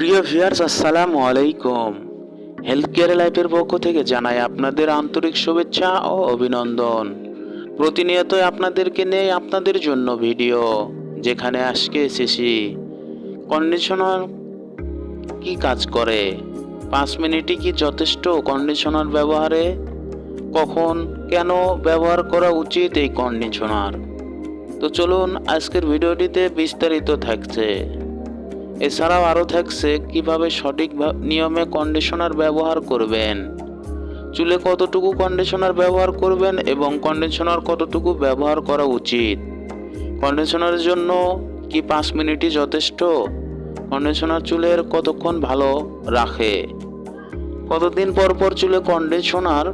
প্রিয় ভিউয়ার্স, আসসালামু আলাইকুম। হেলথ কেয়ার লাইফের পক্ষ থেকে জানাই আপনাদের আন্তরিক শুভেচ্ছা ও অভিনন্দন। প্রতিনিয়তই আপনাদেরকে নেই আপনাদের জন্য ভিডিও, যেখানে আজকে এসেছি। কন্ডিশনার কি কাজ করে? পাঁচ মিনিটই কি যথেষ্ট কন্ডিশনার ব্যবহারে? কখন, কেন ব্যবহার করা উচিত এই কন্ডিশনার তো চলুন আজকের ভিডিওটিতে বিস্তারিত থাকছে। এছাড়াও আরও থাকছে কীভাবে সঠিক নিয়মে কন্ডিশনার ব্যবহার করবেন। চুলে কতটুকু কন্ডিশনার ব্যবহার করবেন এবং কন্ডিশনার কতটুকু ব্যবহার করা উচিত? কন্ডিশনারের জন্য কি পাঁচ মিনিটই যথেষ্ট? কন্ডিশনার চুলের কতক্ষণ ভালো রাখে? কতদিন পর পর চুলে কন্ডিশনার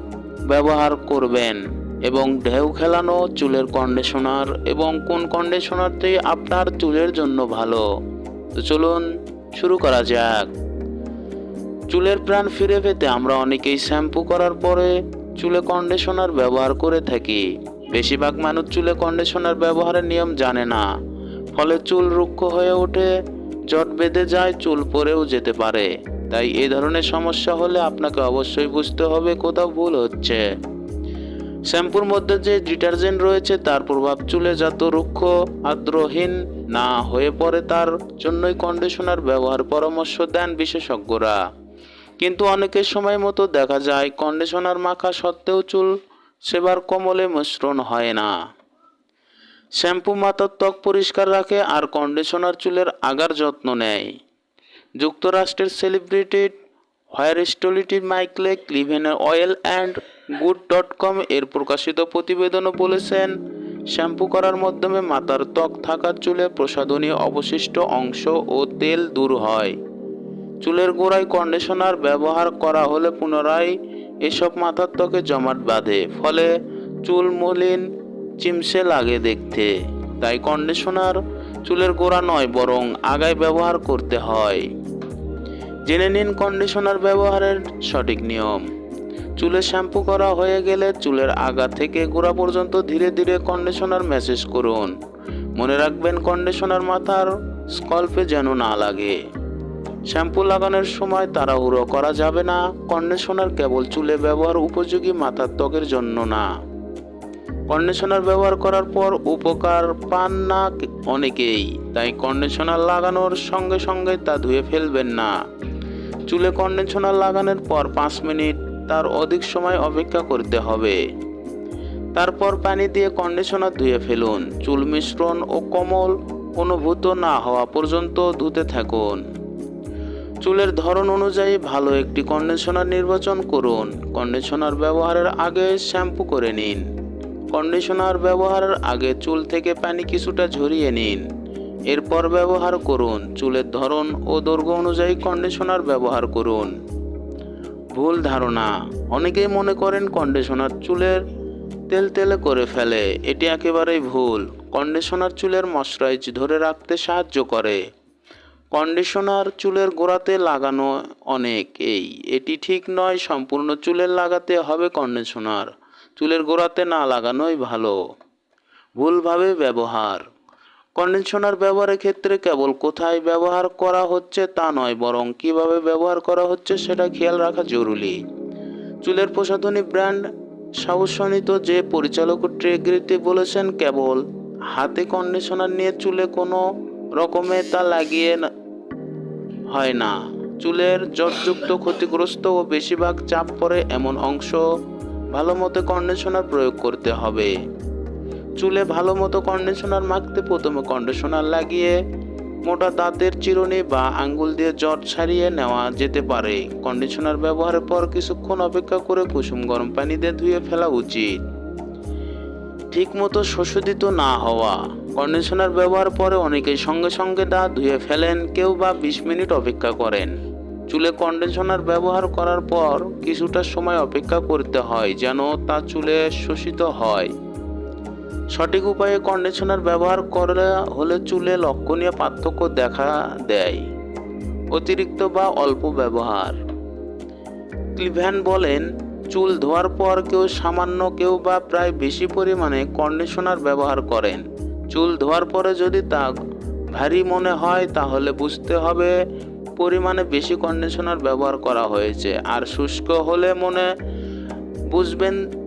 ব্যবহার করবেন? এবং ঢেউ খেলানো চুলের কন্ডিশনার এবং কোন কন্ডিশনারটি আপনার চুলের জন্য ভালো? তো চলুন শুরু করা যাক। চুলের প্রাণ ফিরে পেতে আমরা অনেকেই শ্যাম্পু করার পরে চুলে কন্ডিশনার ব্যবহার করে থাকি। বেশিরভাগ মানুষ চুলে কন্ডিশনার ব্যবহারের নিয়ম জানে না। ফলে চুল রুক্ষ হয়ে ওঠে, জট বেঁধে যায়, চুল পরেও যেতে পারে। তাই এ ধরনের সমস্যা হলে আপনাকে অবশ্যই বুঝতে হবে কোথাও ভুল হচ্ছে। শ্যাম্পুর মধ্যে যে ডিটারজেন্ট রয়েছে, তার প্রভাব চুলে যত রুক্ষ আর্দ্রহীন না হয়ে পড়ে তার জন্যই কন্ডিশনার ব্যবহার পরামর্শ দেন বিশেষজ্ঞরা। কিন্তু অনেকের সময় মতো দেখা যায় কন্ডিশনার মাখা সত্ত্বেও চুল সেবার কমলে মিশ্রণ হয় না। শ্যাম্পু মাথার ত্বক পরিষ্কার রাখে আর কন্ডিশনার চুলের আগার যত্ন নেয়। যুক্তরাষ্ট্রের সেলিব্রিটি হোয়ার স্টোলিটি মাইকলে ক্লিভেনের well and good dot com এর প্রকাশিত প্রতিবেদনও বলেছেন, শ্যাম্পু করার মাধ্যমে মাথার ত্বক থাকা চুলে প্রসাধনী অবশিষ্ট অংশ ও তেল দূর হয়। চুলের গোড়ায় কন্ডিশনার ব্যবহার করা হলে পুনরায় এসব মাথার ত্বকে জমাট বাঁধে, ফলে চুল মলিন, চিমসে লাগে দেখতে। তাই কন্ডিশনার চুলের গোড়া নয়, বরং আগায় ব্যবহার করতে হয়। জেনে নিন কন্ডিশনার ব্যবহারের সঠিক নিয়ম। চুলে শ্যাম্পু করা হয়ে গেলে চুলের আগা থেকে গোড়া পর্যন্ত ধীরে ধীরে কন্ডিশনার ম্যাসেজ করুন। মনে রাখবেন কন্ডিশনার মাথার স্কল্পে যেন না লাগে। শ্যাম্পু লাগানোর সময় তাড়াহুড়ো করা যাবে না। কন্ডিশনার কেবল চুলে ব্যবহার উপযোগী মাথার ত্বকের জন্য না। কন্ডিশনার ব্যবহার করার পর উপকার পান না অনেকেই, তাই কন্ডিশনার লাগানোর সঙ্গে সঙ্গে তা ধুয়ে ফেলবেন না। চুলে কন্ডিশনার লাগানোর পর পাঁচ মিনিট তার অধিক সময় অপেক্ষা করতে হবে। তারপর পানি দিয়ে কন্ডিশনার ধুয়ে ফেলুন। চুল মিশ্রণ ও কোমল অনুভূত না হওয়া পর্যন্ত ধুতে থাকুন। চুলের ধরন অনুযায়ী ভালো একটি কন্ডিশনার নির্বাচন করুন। কন্ডিশনার ব্যবহারের আগে শ্যাম্পু করে নিন। কন্ডিশনার ব্যবহারের আগে চুল থেকে পানি কিছুটা ঝরিয়ে নিন। এরপর ব্যবহার করুন। চুলের ধরন ও দৈর্ঘ্য অনুযায়ী কন্ডিশনার ব্যবহার করুন। ভুল ধারণা। অনেকেই মনে করেন কন্ডিশনার চুলের তেল তেলে করে ফেলে। এটি একেবারেই ভুল। কন্ডিশনার চুলের ময়শ্চারাইজ ধরে রাখতে সাহায্য করে। কন্ডিশনার চুলের গোড়াতে লাগানো অনেক। এই, এটি ঠিক নয়, সম্পূর্ণ চুলের লাগাতে হবে কন্ডিশনার চুলের গোড়াতে না লাগানোই ভালো। ভুলভাবে ব্যবহার। কন্ডিশনার ব্যবহারের ক্ষেত্রে কেবল কোথায় ব্যবহার করা হচ্ছে তা নয়, বরং কীভাবে ব্যবহার করা হচ্ছে সেটা খেয়াল রাখা জরুরি। চুলের প্রসাধনী ব্র্যান্ড সাহসনিত যে পরিচালক ট্রেগ্রিতে বলেছেন, কেবল হাতে কন্ডিশনার নিয়ে চুলে কোনো রকমে তা লাগিয়ে হয় না। চুলের জটযুক্ত ক্ষতিগ্রস্ত ও বেশিরভাগ চাপ পড়ে এমন অংশ ভালো মতো কন্ডিশনার প্রয়োগ করতে হবে। চুলে ভালো মতো কন্ডিশনার মাখতে প্রথমে কন্ডিশনার লাগিয়ে মোটা দাঁতের চিরুনি বা আঙ্গুল দিয়ে জট ছাড়িয়ে নেওয়া যেতে পারে। কন্ডিশনার ব্যবহারের পর কিছুক্ষণ অপেক্ষা করে কুসুম গরম পানি দিয়ে ধুয়ে ফেলা উচিত। ঠিকমতো শোষিত না হওয়া। কন্ডিশনার ব্যবহার পরে অনেকেই সঙ্গে সঙ্গে দাঁত ধুয়ে ফেলেন, কেউ বা বিশ মিনিট অপেক্ষা করেন। চুলে কন্ডিশনার ব্যবহার করার পর কিছুটা সময় অপেক্ষা করতে হয় যেন তা চুলে শোষিত হয়। সঠিক উপায়ে কন্ডিশনার ব্যবহার করা হলে চুলে লক্ষণীয় পার্থক্য দেখা দেয়। অতিরিক্ত বা অল্প ব্যবহার। ক্লিভ্যান বলেন, চুল ধোয়ার পর কেউ সামান্য কেউ বা প্রায় বেশি পরিমাণে কন্ডিশনার ব্যবহার করেন। চুল ধোয়ার পরে যদি তা ভারী মনে হয়, তাহলে বুঝতে হবে পরিমাণে বেশি কন্ডিশনার ব্যবহার করা হয়েছে। আর শুষ্ক হলে মনে বুঝবেন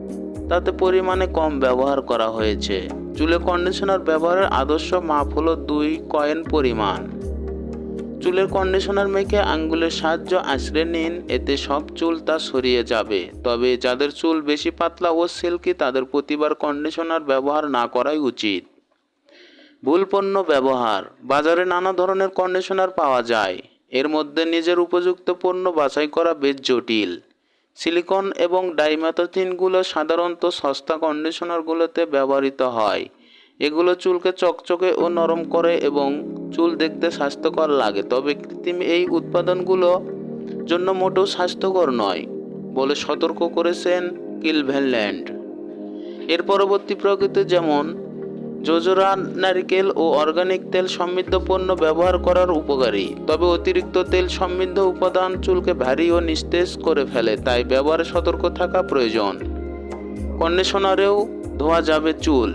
তাতে পরিমাণে কম ব্যবহার করা হয়েছে। চুলে কন্ডিশনার ব্যবহারের আদর্শ মাপ হলো দুই কয়েন পরিমাণ। চুলের কন্ডিশনার মেখে আঙ্গুলের সাহায্য আছড়ে নিন, এতে সব চুল তা সরিয়ে যাবে। তবে যাদের চুল বেশি পাতলা ও সিল্কি, তাদের প্রতিবার কন্ডিশনার ব্যবহার না করাই উচিত। ভুল পণ্য ব্যবহার। বাজারে নানা ধরনের কন্ডিশনার পাওয়া যায়। এর মধ্যে নিজের উপযুক্ত পণ্য বাছাই করা বেশ জটিল। সিলিকন এবং ডাইমেথোথিনগুলো সাধারণত সস্তা কন্ডিশনারগুলোতে ব্যবহৃত হয়। এগুলো চুলকে চকচকে ও নরম করে এবং চুল দেখতে স্বাস্থ্যকর লাগে। তবে কৃত্রিম এই উৎপাদনগুলো জন্য মোটেও স্বাস্থ্যকর নয় বলে সতর্ক করেছেন কিলভেনল্যান্ড। এর পরবর্তী প্রকৃতি যেমন জোজোরা নারিকেল ও অর্গানিক তেল সমৃদ্ধ পণ্য ব্যবহার করার উপকারী। তবে অতিরিক্ত তেল সমৃদ্ধ উপাদান চুলকে ভারী ও নিস্তেজ করে ফেলে, তাই ব্যবহারে সতর্ক থাকা প্রয়োজন। কন্ডিশনারেও ধোয়া যাবে চুল।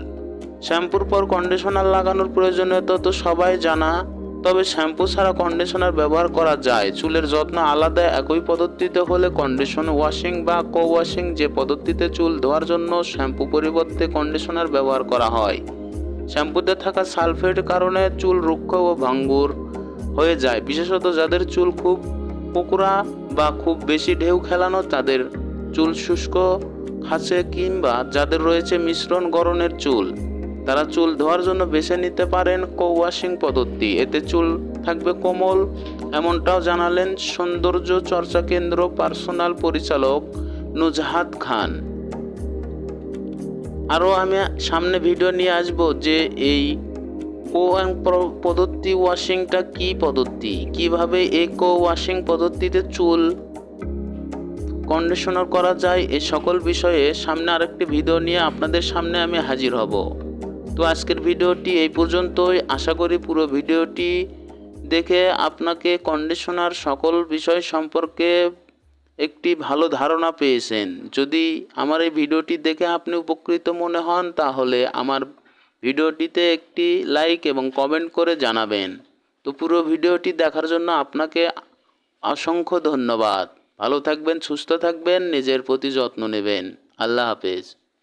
শ্যাম্পুর পর কন্ডিশনার লাগানোর প্রয়োজনীয়তা তো সবাই জানা, তবে শ্যাম্পু ছাড়া কন্ডিশনার ব্যবহার করা যায়। চুলের যত্ন আলাদা, একই পদ্ধতিতে হলে কন্ডিশন ওয়াশিং বা কো ওয়াশিং যে পদ্ধতিতে চুল ধোয়ার জন্য শ্যাম্পু পরিবর্তে কন্ডিশনার ব্যবহার করা হয়। শ্যাম্পুতে থাকা সালফেট কারণে চুল রুক্ষ ও ভাঙ্গুর হয়ে যায়। বিশেষত যাদের চুল খুব পোকরা বা খুব বেশি ঢেউ খেলানো, তাদের চুল শুষ্ক খাসে কিংবা যাদের রয়েছে মিশ্রণ গড়নের চুল, তারা চুল ধোয়ার জন্য বেছে নিতে পারেন কো ওয়াশিং পদ্ধতি। এতে চুল থাকবে কোমল। এমনটাও জানালেন সৌন্দর্য চর্চা কেন্দ্র পার্সোনাল পরিচালক নুজহাত খান। আরও আমি সামনে ভিডিও নিয়ে আসব যে এই কো পদ্ধতি ওয়াশিংটা কি পদ্ধতি? কীভাবে এই কো ওয়াশিং পদ্ধতিতে চুল কন্ডিশনার করা যায়? এই সকল বিষয়ে সামনে আরেকটি ভিডিও নিয়ে আপনাদের সামনে আমি হাজির হব। তো আজকের ভিডিওটি এই পর্যন্তই। আশা করি পুরো ভিডিওটি দেখে আপনাকে কন্ডিশনার সকল বিষয় সম্পর্কে একটি ভালো ধারণা পেয়েছেন। যদি আমার এই ভিডিওটি দেখে আপনি উপকৃত মনে হন, তাহলে আমার ভিডিওটিতে একটি লাইক এবং কমেন্ট করে জানাবেন। তো পুরো ভিডিওটি দেখার জন্য আপনাকে অসংখ্য ধন্যবাদ। ভালো থাকবেন, সুস্থ থাকবেন, নিজের প্রতি যত্ন নেবেন। আল্লাহ হাফেজ।